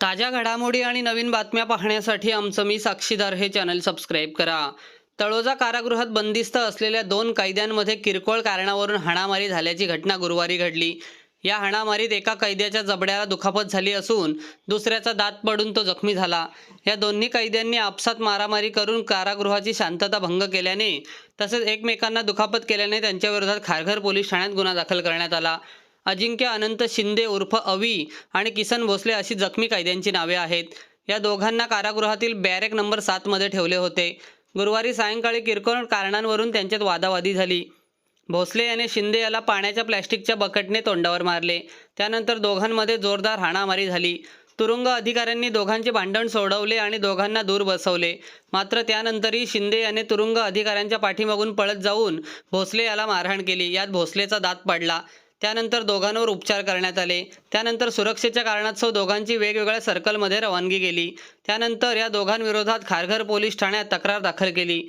ताज्या घडामोडी आणि नवीन बातम्या पाहण्यासाठी आमचं मी साक्षीदार हे चॅनल सबस्क्राईब करा. तळोजा कारागृहात बंदिस्त असलेल्या दोन कैद्यांमध्ये किरकोळ कारणावरून हाणामारी झाल्याची घटना गुरुवारी घडली. या हाणामारीत एका कैद्याच्या जबड्याला दुखापत झाली असून दुसऱ्याचा दात पडून तो जखमी झाला. या दोन्ही कैद्यांनी आपसात मारामारी करून कारागृहाची शांतता भंग केल्याने तसेच एकमेकांना दुखापत केल्याने त्यांच्याविरोधात खारघर पोलीस ठाण्यात गुन्हा दाखल करण्यात आला. अजिंक्य अनंत शिंदे उर्फ अवी आणि किसन भोसले अशी जखमी कैद्यांची नावे आहेत. या दोघांना कारागृहातील बॅरेक नंबर सातमध्ये ठेवले होते. गुरुवारी सायंकाळी किरकोळ कारणांवरून त्यांच्यात वादावादी झाली. भोसले याने शिंदे याला पाण्याच्या प्लॅस्टिकच्या बकेटने तोंडावर मारले. त्यानंतर दोघांमध्ये जोरदार हाणामारी झाली. तुरुंग अधिकाऱ्यांनी दोघांचे भांडण सोडवले आणि दोघांना दूर बसवले. मात्र त्यानंतरही शिंदे याने तुरुंग अधिकाऱ्यांच्या पाठीमागून पळत जाऊन भोसले याला मारहाण केली. यात भोसलेचा दात पडला. त्यानंतर दोघांवर उपचार करण्यात आले. त्यानंतर सुरक्षेच्या कारणास्तव दोघांची वेगवेगळ्या सर्कलमध्ये रवानगी केली त्यानंतर या दोघांविरोधात खारघर पोलीस ठाण्यात तक्रार दाखल केली.